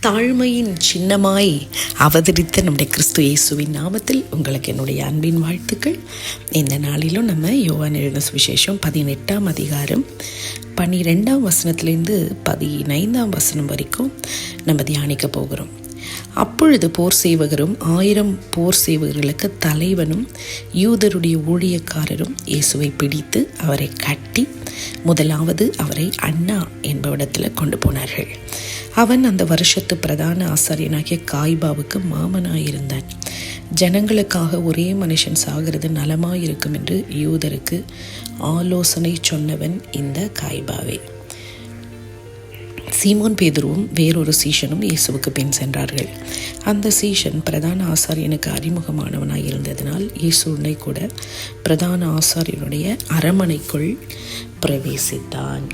தாழ்மையின் சின்னமாய் அவதரித்த நம்முடைய கிறிஸ்து இயேசுவின் நாமத்தில் உங்களுக்கு என்னுடைய அன்பின் வாழ்த்துக்கள். இந்த நாளிலும் நம்ம யோவான் எழுதின சுவிசேஷம் பதினெட்டாம் அதிகாரம் பன்னிரெண்டாம் வசனத்திலேருந்து பதினைந்தாம் வசனம் வரைக்கும் நம்ம தியானிக்க போகிறோம். அப்பொழுது போர் சேவகரும் ஆயிரம் போர் சேவகர்களுக்கு தலைவனும் யூதருடைய ஊழியக்காரரும் இயேசுவை பிடித்து அவரை கட்டி முதலாவது அவரை அண்ணா என்பவிடத்தில் கொண்டு போனார்கள். அவன் அந்த வருஷத்து பிரதான ஆசாரியனாகிய காய்பாவுக்கு மாமனாயிருந்தான். ஜனங்களுக்காக ஒரே மனுஷன் சாகிறது நலமாயிருக்கும் என்று யூதருக்கு ஆலோசனை சொன்னவன் இந்த காய்பாவே. சீமோன் பேதுருவும் வேறொரு சீஷனும் இயேசுவுக்கு பின் சென்றார்கள். அந்த சீஷன் பிரதான ஆசாரியனுக்கு அறிமுகமானவனாய் இருந்ததினால் இயேசுனை கூட பிரதான ஆசாரியனுடைய அரமனைக்குள் பிரவேசித்தான்.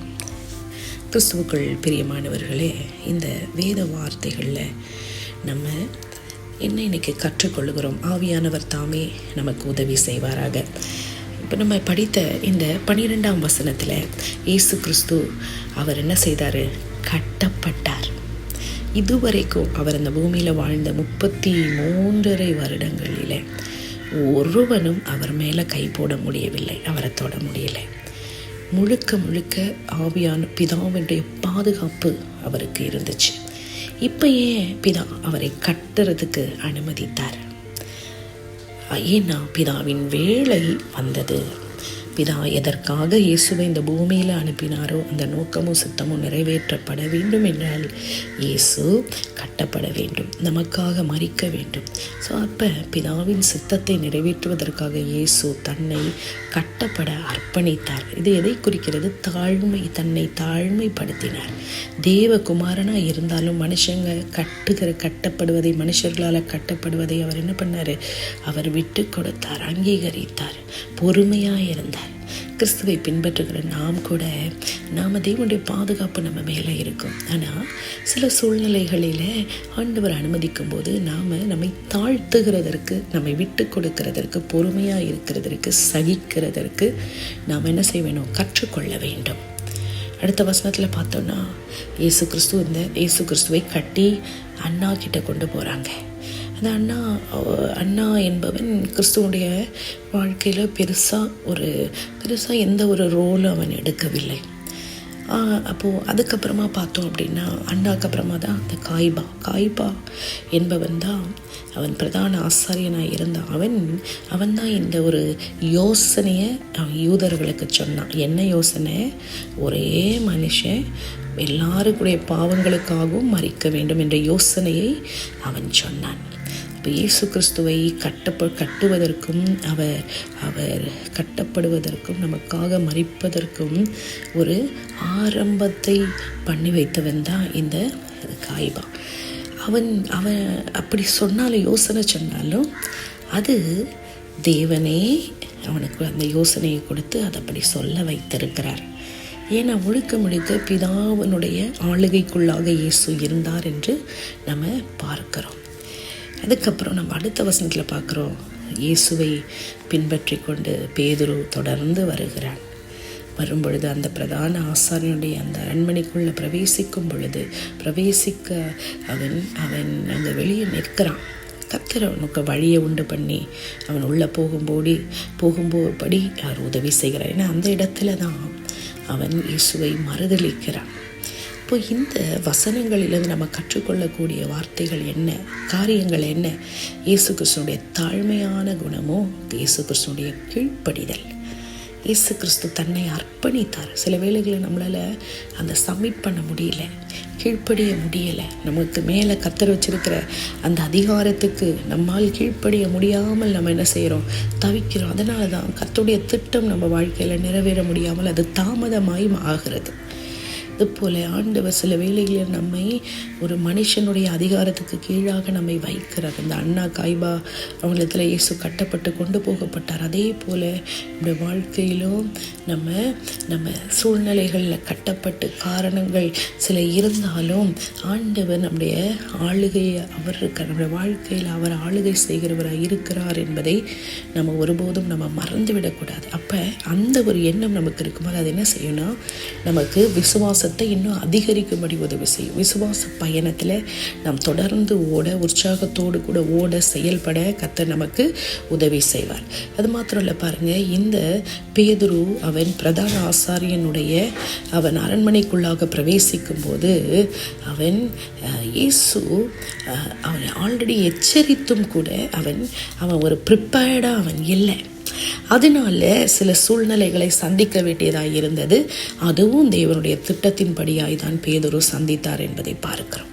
கிறிஸ்துவுக்குள் பிரியமானவர்களே இந்த வேத வார்த்தைகளில் நம்ம என்ன இன்னைக்கு கற்றுக்கொள்கிறோம்? ஆவியானவர் தாமே நமக்கு உதவி செய்வாராக. இப்போ நம்ம படித்த இந்த பனிரெண்டாம் வசனத்தில் இயேசு கிறிஸ்து அவர் என்ன செய்தார்? கட்டப்பட்டார். இதுவரைக்கும் அவர் அந்த பூமியில் வாழ்ந்த முப்பத்தி மூன்றரை வருடங்களில் ஒருவனும் அவர் மேலே கை போட முடியவில்லை அவரை தொட முடியலை. முழுக்க முழுக்க ஆவியான பிதாவினுடைய பாதுகாப்பு அவருக்கு இருந்துச்சு. இப்போ ஏன் பிதா அவரை கட்டுறதுக்கு அனுமதித்தார்? ஏன்னா பிதாவின் வேலை வந்தது. பிதா எதற்காக இயேசுவை இந்த பூமியில் அனுப்பினாரோ அந்த நோக்கமும் சித்தமும் நிறைவேற்றப்பட வேண்டும் என்றால் இயேசு கட்டப்பட வேண்டும் நமக்காக மறிக்க வேண்டும். ஸோ அப்போ பிதாவின் சித்தத்தை நிறைவேற்றுவதற்காக இயேசு தன்னை கட்டப்பட அர்ப்பணித்தார். இது எதை குறிக்கிறது? தாழ்மை தன்னை தாழ்மைப்படுத்தினார். தேவகுமாரனாக இருந்தாலும் மனுஷங்க கட்டுகிற கட்டப்படுவதை மனுஷர்களால் கட்டப்படுவதை அவர் என்ன பண்ணார்? அவர் விட்டு கொடுத்தார் அங்கீகரித்தார் பொறுமையாக இருந்தார். கிறிஸ்துவை பின்பற்றுகிற நாம் கூட நாம் தேவனுடைய பாதுகாப்பு நம்ம மேலே இருக்கும். ஆனால் சில சூழ்நிலைகளில் ஆண்டவர் அனுமதிக்கும் போது நாம் நம்மை தாழ்த்துகிறதற்கு நம்மை விட்டு கொடுக்கிறதற்கு பொறுமையாக இருக்கிறதற்கு சகிக்கிறதற்கு நாம் என்ன செய்ய வேணும் கற்றுக்கொள்ள வேண்டும். அடுத்த வசனத்தில் பார்த்தோன்னா இயேசு கிறிஸ்து இந்த இயேசு கிறிஸ்துவை கட்டி அண்ணா கிட்ட கொண்டு போகிறாங்க அந்த அண்ணா அண்ணா என்பவன் கிறிஸ்துவனுடைய வாழ்க்கையில் பெருசாக ஒரு பெருசாக எந்த ஒரு ரோலும் அவன் எடுக்கவில்லை. அப்போது அதுக்கப்புறமா பார்த்தோம் அப்படின்னா அண்ணாக்கு அப்புறமா தான் அந்த காய்பா. காய்பா என்பவன் தான் அவன் பிரதான ஆசாரியனாக இருந்த அவன். அவன் தான் இந்த ஒரு யோசனையை அவன் யூதர்களுக்கு சொன்னான். என்ன யோசனை? ஒரே மனுஷன் எல்லாருக்குடைய பாவங்களுக்காகவும் மறிக்க வேண்டும் என்ற யோசனையை அவன் சொன்னான். அப்போ இயேசு கிறிஸ்துவை கட்டப்ப கட்டுவதற்கும் அவர் அவர் கட்டப்படுவதற்கும் நமக்காக மறிப்பதற்கும் ஒரு ஆரம்பத்தை பண்ணி வைத்தவன் தான் இந்த காய்பா. அவன் அவன் அப்படி சொன்னாலும் யோசனை சொன்னாலும் அது தேவனே அவனுக்கு அந்த யோசனையை கொடுத்து அதை அப்படி சொல்ல வைத்திருக்கிறார். ஏன்னா முழுக்க முழுக்க பிதாவனுடைய ஆளுகைக்குள்ளாக இயேசு இருந்தார் என்று நம்ம பார்க்கிறோம். அதுக்கப்புறம் நம்ம அடுத்த வசனத்தில் பார்க்குறோம். இயேசுவை பின்பற்றி கொண்டு பேதுரு தொடர்ந்து வருகிறான். வரும்பொழுது அந்த பிரதான ஆசாரியனுடைய அந்த அரண்மனைக்குள்ளே பிரவேசிக்கும் பொழுது பிரவேசிக்க அவன் அவன் அங்கே வெளியே நிற்கிறான். கத்தர் அவனுக்கு வழியை உண்டு பண்ணி அவன் உள்ளே போகும்போது போகும்போபடி அவர் உதவி செய்கிறார். ஏன்னா அந்த இடத்துல தான் அவன் இயேசுவை மறுதளிக்கிறான் இப்போ இந்த வசனங்களிலிருந்து நம்ம கற்றுக்கொள்ளக்கூடிய வார்த்தைகள் என்ன? காரியங்கள் என்ன? இயேசு கிறிஸ்துடைய தாழ்மையான குணமோ இயேசு கிறிஸ்துடைய கீழ்ப்படிதல்? இயேசு கிறிஸ்து தன்னை அர்ப்பணித்தார். சில வேளைகளில் நம்மளால் அந்த சப்மிட் பண்ண முடியல கீழ்ப்படிய முடியலை. நமக்கு மேலே கத்தர் வச்சிருக்கிற அந்த அதிகாரத்துக்கு நம்மால் கீழ்ப்படிய முடியாமல் நம்ம என்ன செய்கிறோம் தவிக்கிறோம். அதனால தான் கத்துடைய திட்டம் நம்ம வாழ்க்கையில் நிறைவேற முடியாமல் அது தாமதமாயும் ஆகிறது. அதுபோல ஆண்டவர் சில வேளைகளில் நம்மை ஒரு மனுஷனுடைய அதிகாரத்துக்கு கீழாக நம்மை வைக்கிறார். இந்த அண்ணா காய்பா அவங்களத்தில் இயேசு கட்டப்பட்டு கொண்டு போகப்பட்டார். அதே போல் நம்முடைய வாழ்க்கையிலும் நம்ம நம்ம சூழ்நிலைகளில் கட்டப்பட்டு காரணங்கள் சில இருந்தாலும் ஆண்டவர் நம்முடைய ஆளுகையை அவர் இருக்க நம்முடைய வாழ்க்கையில் அவர் ஆளுகை செய்கிறவராக இருக்கிறார் என்பதை நம்ம ஒருபோதும் நம்ம மறந்து விடக்கூடாது அப்போ அந்த ஒரு எண்ணம் நமக்கு இருக்கும்போது அது என்ன செய்யணும் நமக்கு விசுவாசத்தை இன்னும் அதிகரிக்கும்படி உதவி செய்யும். விசுவாச பயணத்தில் நாம் தொடர்ந்து ஓட உற்சாகத்தோடு கூட ஓட செயல்பட கத்த நமக்கு உதவி செய்வார். அது மாத்திரம் இல்லை பாருங்கள் இந்த பேதுரு அவன் பிரதான ஆசாரியனுடைய அவன் அரண்மனைக்குள்ளாக பிரவேசிக்கும் போது அவன் இயேசு அவனை ஆல்ரெடி எச்சரித்தும் கூட அவன் அவன் ஒரு ப்ரிப்பேர்டாக அவன் இல்லை. அதனால சில சூழ்நிலைகளை சந்திக்க வேண்டியதாக இருந்தது. அதுவும் தேவனுடைய திட்டத்தின்படியாய் தான் பேதொரு சந்தித்தார் என்பதை பார்க்கிறோம்.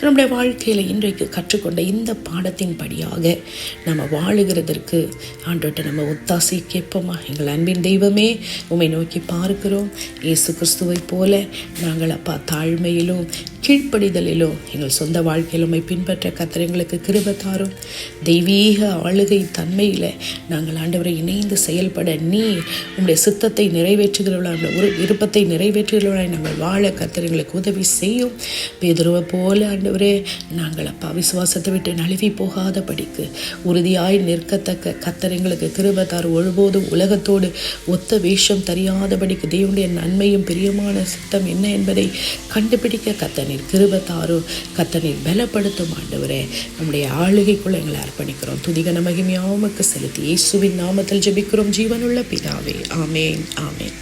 நம்முடைய வாழ்க்கையில் இன்றைக்கு கற்றுக்கொண்ட இந்த பாடத்தின் படியாக நம்ம வாழுகிறதற்கு ஆண்டோட்ட நம்ம ஒத்தாசை கேட்போமா? எங்கள் அன்பின் தெய்வமே உம்மை நோக்கி பார்க்கிறோம். இயேசு கிறிஸ்துவை போல நாங்கள் அப்பா தாழ்மையிலும் கீழ்ப்படிதலிலோ எங்கள் சொந்த வாழ்க்கையிலுமை பின்பற்ற பின்பற்ற கத்திரங்களுக்கு கிருப தாரும். தெய்வீக ஆளுகை தன்மையில் நாங்கள் ஆண்டவரை இணைந்து செயல்பட நீ உங்களுடைய சித்தத்தை நிறைவேற்றுகிறவர்களாக ஒரு விருப்பத்தை நிறைவேற்றுகிறவர்களாய் நாங்கள் வாழ கத்திரங்களுக்கு உதவி செய்யும். பேதுருவை போல ஆண்டவரே நாங்கள் அப்பா விசுவாசத்தை விட்டு நழுவி போகாத படிக்கு உறுதியாய் நிற்கத்தக்க கத்தரைங்களுக்கு கிருபத்தார் ஒருபோதும் உலகத்தோடு ஒத்த வேஷம் தெரியாதபடிக்கு தேவனுடைய நன்மையும் பிரியமான சித்தம் என்ன என்பதை கண்டுபிடிக்க கத்தனீர் கிருபத்தாரோ கத்தனீர் பலப்படுத்தும் ஆண்டவரே. நம்முடைய ஆளுகைக்குள்ள எங்களை அர்ப்பணிக்கிறோம். துதிகன மகிமையாவுமக்கு செலுத்தி இயேசுவின் நாமத்தில் ஜெபிக்கிறோம். ஜீவனுள்ள பிதாவே. ஆமேன். ஆமேன்.